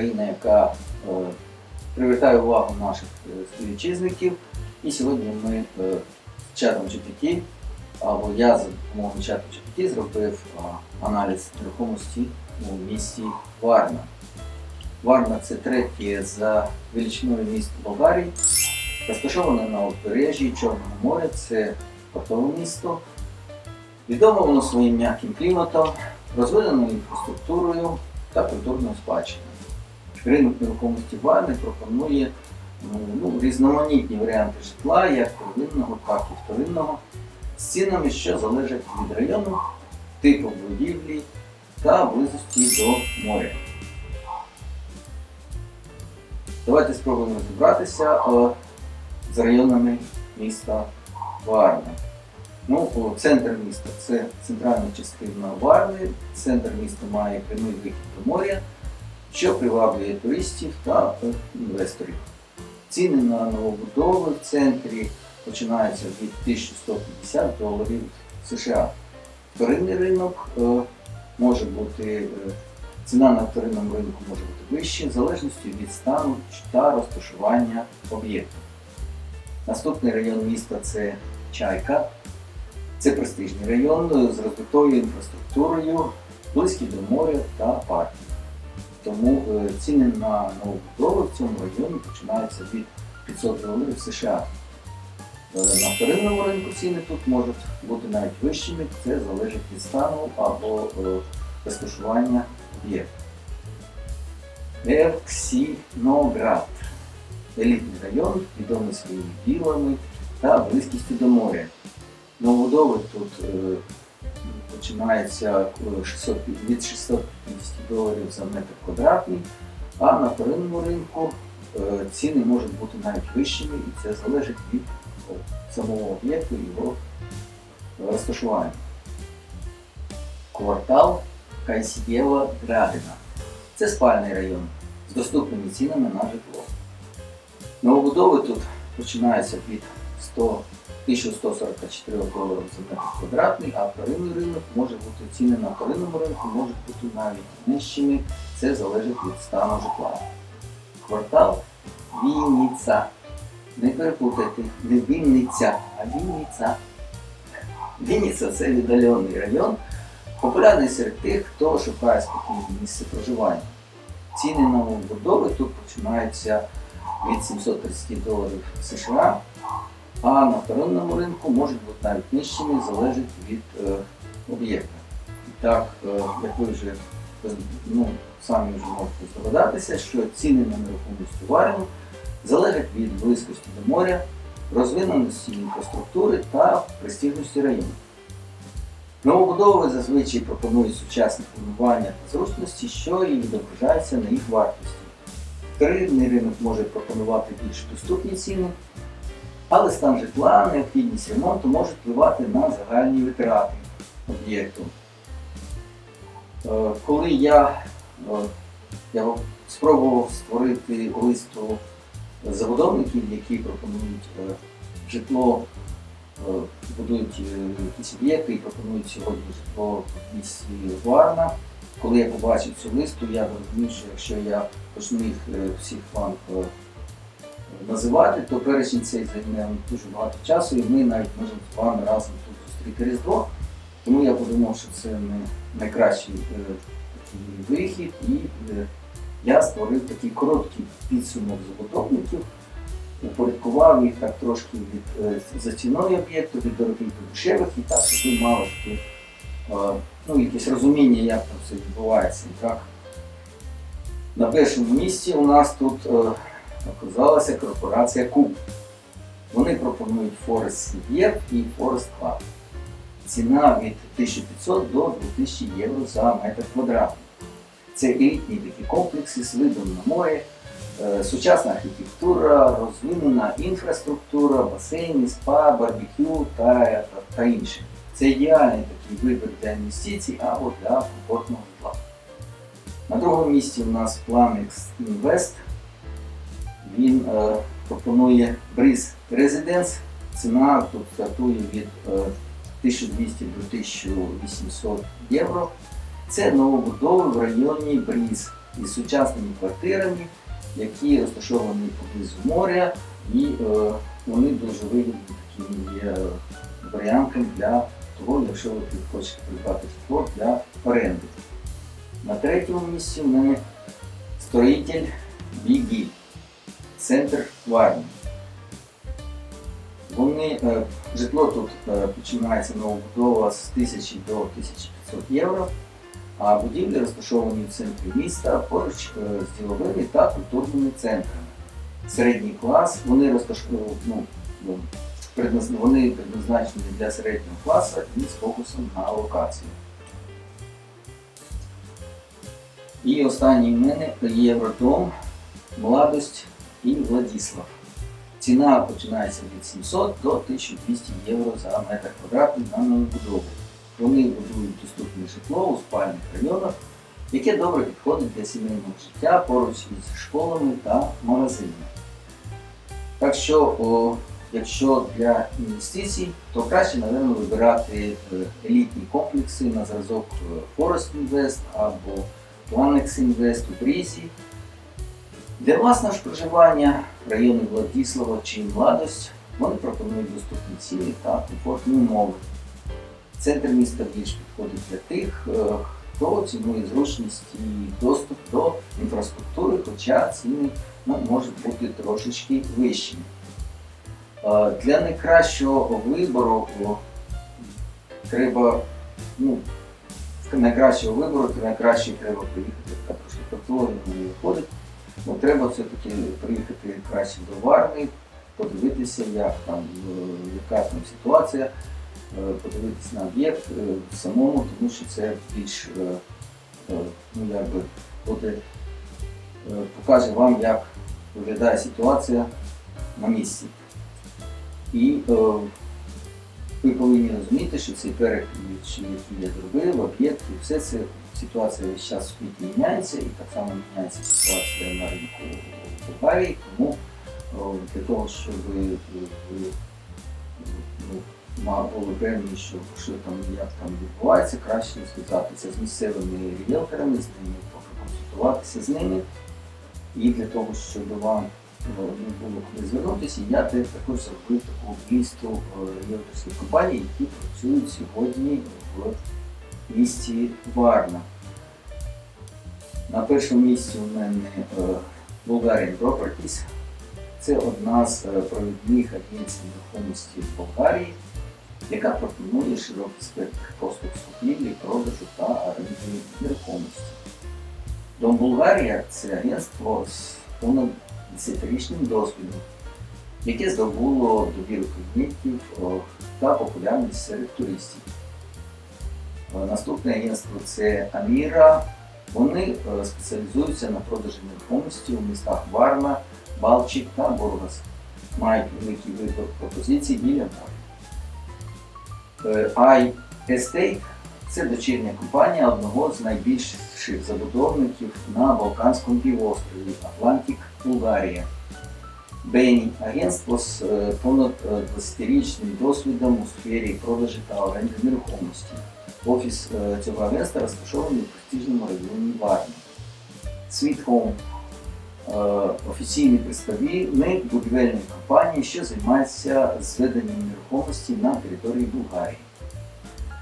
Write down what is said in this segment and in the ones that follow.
Країна, яка е, привертає увагу наших е, співвітчизників. І сьогодні ми е, з чатом GPT, або я за допомогою чату GPT зробив е, аналіз нерухомості у місті Варна. Варна це третє за величиною місто Болгарії, розташоване на узбережжі Чорного моря, це портове місто. Відомо воно своїм м'яким кліматом, розвиненою інфраструктурою та культурною спадщиною. Ринок нерухомості Варни пропонує ну, ну, різноманітні варіанти житла, як первинного, так і вторинного, з цінами, що залежать від району, типу будівлі та близості до моря. Давайте спробуємо розібратися з районами міста Варна. Ну, центр міста це центральна частина Варни. Центр міста має прямий вихід до моря, що приваблює туристів та інвесторів. Ціни на новобудови в центрі починаються від 1150 доларів США. Вторинний ринок е, може бути, е, ціна на вторинному ринку може бути вища, в залежності від стану та розташування об'єкту. Наступний район міста це Чайка. Це престижний район з розвитою інфраструктурою, близький до моря та парків. Тому е, ціни на новобудови в цьому районі починаються від 500 доларів США. Е, На вторинному ринку ціни тут можуть бути навіть вищими, це залежить від стану або е, розташування об'єкту. Евксіноград. Елітний район, відомий своїми вілами та близькістю до моря. Новобудови тут починається е, 600, від 650 доларів за метр квадратний, а на вторинному ринку е, ціни можуть бути навіть вищими, і це залежить від е, самого об'єкту і його розташування. Квартал Кайсієва Градина. Це спальний район з доступними цінами на житло. Новобудови тут починаються від 100 1144 доларів за метр квадратний, а вторинний ринок може бути ціни на вторинному ринку можуть бути навіть нижчими. Це залежить від стану житла. Квартал Вінниця. Не переплутайте, не Вінниця, а Вінниця. Вінниця це віддалений район, популярний серед тих, хто шукає спокійне місце проживання. Ціни на будови тут починаються від 730 доларів США, а на вторинному ринку можуть бути навіть нижчими, залежить від е, об'єкта. І так, е, як ви вже ну, самі вже можете здогадатися, що ціни на нерухомість у Варні залежать від близькості до моря, розвиненості інфраструктури та престижності району. Новобудови зазвичай пропонують сучасне планування та зручності, що і відображається на їх вартості. Вторинний ринок може пропонувати більш доступні ціни, але стан житла, необхідність ремонту можуть впливати на загальні витрати об'єкту. Е, Коли я, е, я спробував створити листу забудовників, які пропонують е, житло, будують якісь об'єкти і пропонують сьогодні житло в місті Варна. Коли я побачив цю листу, я зрозумів, що якщо я почну їх всіх вам називати, то перечень цей займе дуже багато часу, і ми навіть можемо з вами разом тут зустріти Різдво. Тому я подумав, що це не найкращий е, вихід, і е, я створив такий короткий підсумок забудовників, упорядкував їх так трошки від е, за ціною об'єкту, від дорогих до дешевих, і так, щоб ви мали таке, е, ну, якесь розуміння, як там все відбувається. Так, на першому місці у нас тут е, оказалася корпорація Куб. Вони пропонують Forest CBF і Forest Club. Ціна від 1500 до 2000 євро за метр квадратний. Це елітні такі комплекси з видом на море, е, сучасна архітектура, розвинена інфраструктура, басейни, спа, барбекю та, та інше. Це ідеальний такий вибір для інвестицій або для комфортного житла. На другому місці у нас Planex Invest. Він е, пропонує Breeze Residence. Ціна тут стартує від е, 1200 до 1800 євро. Це новобудови в районі Бріз із сучасними квартирами, які розташовані поблизу моря, і е, вони дуже вигідні таким є варіантом для того, якщо ви хочете придбати житло для оренди. На третьому місці мене строїтель Бігіль, центр Варні. Вони, е, житло тут е, починається новобудова з 1000 до 1500 євро, а будівлі розташовані в центрі міста поруч е, з діловими та культурними центрами. Середній клас, вони розташовані, ну, ну, вони предназначені для середнього класу і з фокусом на локацію. І останній в мене Євродом, Младость і Владіслав. Ціна починається від 700 до 1200 євро за метр квадратний на нову будову. Вони будують доступне житло у спальних районах, яке добре підходить для сімейного життя поруч із школами та магазинами. Так що, о, якщо для інвестицій, то краще, напевно, вибирати е, елітні комплекси на зразок е, Forest Invest або Planex Invest у Брізі. Для власного ж проживання райони Владіслава чи Младость вони пропонують доступні ціни та комфортні умови. Центр міста більш підходить для тих, е, хто цінує зручність і доступ до інфраструктури, хоча ціни ну, можуть бути трошечки вищими. Е, Для найкращого вибору треба, ну, найкращого вибору, то найкраще треба приїхати, така трошки тавтологія не виходить. Ну, треба все-таки приїхати краще до Варни, подивитися, як там, е, яка там ситуація, е, подивитися на об'єкт е, самому, тому що це більш ну, якби, буде, покаже вам, як виглядає ситуація на місці. І ви повинні розуміти, що цей перегляд, який я зробив, об'єкт, і все це ситуація час в світі міняється, і так само міняється ситуація на ринку Болгарії, тому для того, щоб ви, були певні, що, там як там відбувається, краще зв'язатися з місцевими ріелторами, з ними проконсультуватися з ними. І для того, щоб вам не було куди звернутися, я також зробив таку лісту ріелторських компаній, які працюють сьогодні в місті Варна. На першому місці у мене е, Bulgarian Properties. Це одна з е, провідних агенцій нерухомості в Болгарії, яка пропонує широкий спектр послуг з купівлі, продажу та оренди нерухомості. Дом Болгарія це агентство з понад 10-річним досвідом, яке здобуло довіру клієнтів та популярність серед туристів. Наступне агентство це Аміра. Вони е, спеціалізуються на продажі нерухомості у містах Варна, Балчик та Бургас. Мають великий вибір пропозицій біля моря. Е, I це дочірня компанія одного з найбільших забудовників на Балканському півострові Атлантик, Булгарія. Бені агентство з е, понад е, 20-річним досвідом у сфері продажі та оренди нерухомості. Офіс е, цього агентства розташований у престижному районі Варні. Home е, офіційний представник будівельної компанії, що займається зведенням нерухомості на території Болгарії.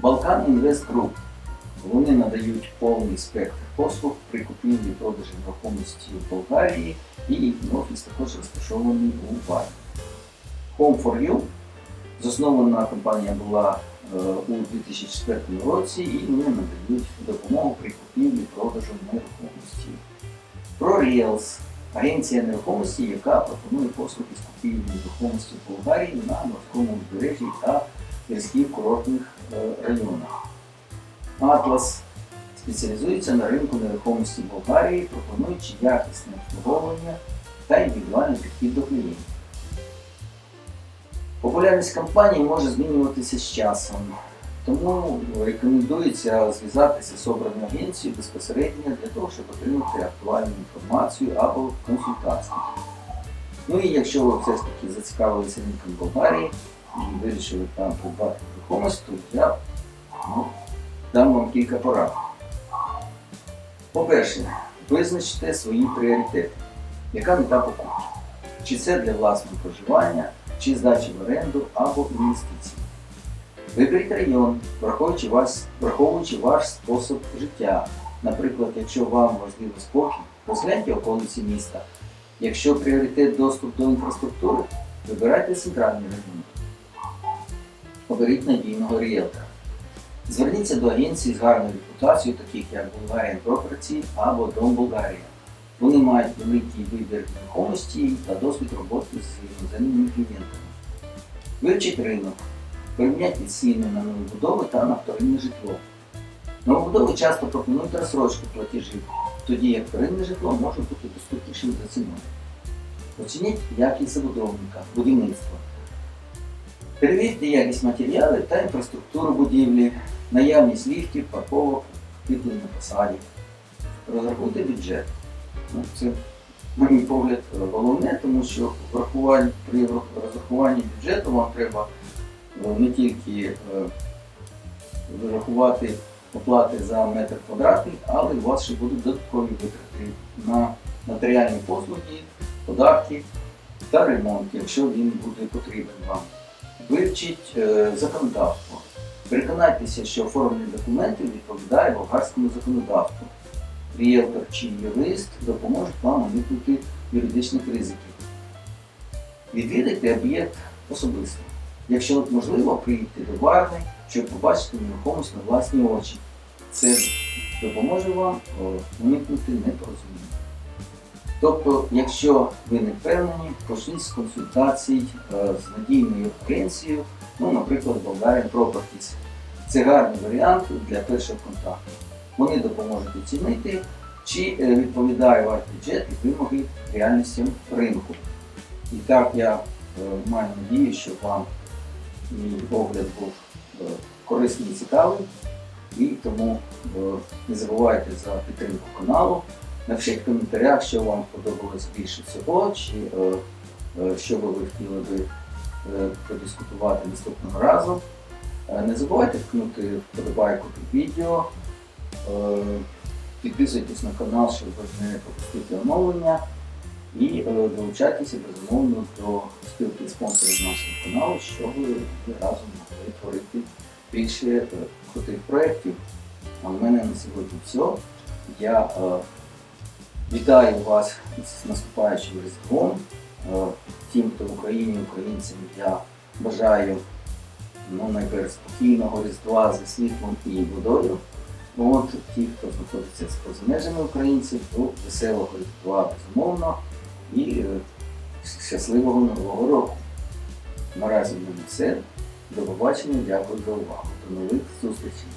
Балкан Інвест Груп. Вони надають повний спектр послуг при купівлі продажі нерухомості в Болгарії і їхній офіс також розташований у Варні. Home for You заснована компанія була у 2004 році і вони надають допомогу при купівлі продажу нерухомості. ProReals – агенція нерухомості, яка пропонує послуги з купівлі нерухомості в Болгарії на морському узбережжі та гірських курортних е, районах. Atlas спеціалізується на ринку нерухомості Болгарії, пропонуючи якісне обслуговування та індивідуальний підхід до клієнтів. Популярність компанії може змінюватися з часом, тому рекомендується зв'язатися з обраною агенцією безпосередньо для того, щоб отримати актуальну інформацію або консультацію. Ну і якщо ви все ж таки зацікавилися ринком Болгарії і вирішили там придбати нерухомість, то я ну, дам вам кілька порад. По-перше, визначте свої пріоритети. Яка мета покупки? Чи це для власного проживання, чи здачі в оренду або інвестицій. Виберіть район, враховуючи, вас, враховуючи ваш спосіб життя. Наприклад, якщо вам важливо спокій, розгляньте околиці міста. Якщо пріоритет доступ до інфраструктури, вибирайте центральний район. Оберіть надійного ріелтора. Зверніться до агенцій з гарною репутацією, таких як Bulgarian Property або Дом Болгарія. Вони мають великий вибір нерухомості та досвід роботи з іноземними клієнтами. Вивчіть ринок, порівняйте ціни на новобудови та на вторинне житло. Новобудови часто пропонують розсрочку платежів, тоді як вторинне житло може бути доступнішим за ціною. Оцініть якість забудовника, будівництва. Перевірте якість матеріалів та інфраструктуру будівлі, наявність ліфтів, парковок, кріплень на фасаді. Розрахуйте бюджет. Ну, це, мій погляд, головне, тому що при розрахуванні бюджету вам треба е, не тільки е, вирахувати оплати за метр квадратний, але у вас ще будуть додаткові витрати на матеріальні послуги, податки та ремонт, якщо він буде потрібен вам. Вивчіть е, законодавство. Переконайтеся, що оформлення документів відповідає болгарському законодавству. Ріелтор чи юрист допоможуть вам уникнути юридичних ризиків. Відвідайте об'єкт особисто. Якщо можливо, приїдьте до Варни, щоб побачити нерухомість на власні очі. Це допоможе вам уникнути непорозуміння. Тобто, якщо ви не впевнені, почніть з консультацій е, з надійною агенцією, ну, наприклад, Bulgarian Properties. Це гарний варіант для першого контакту. Вони допоможуть оцінити, чи е, відповідає ваш бюджет і вимоги реальностям ринку. І так я е, маю надію, що вам мій огляд був е, корисний і цікавий. І тому не забувайте за підтримку каналу. Напишіть в коментарях, що вам сподобалось більше всього, чи що би ви хотіли би подискутувати наступного разу. Не забувайте ткнути вподобайку під відео. Е, Підписуйтесь на канал, щоб не пропустити оновлення. І е, долучайтеся безумовно до спілки спонсорів нашого каналу, щоб ви разом могли творити більше е, крутих проєктів. А в мене на сьогодні все. Я е, вітаю вас з наступаючим Різдвом. Е, Тим, хто в Україні, українцям, я бажаю ну, найперше спокійного Різдва зі світлом і водою. От ті, хто знаходиться поза межами українців, до веселого Різдва безумовно і е, щасливого Нового року. Наразі мене все. До побачення, дякую за увагу. До нових зустрічей.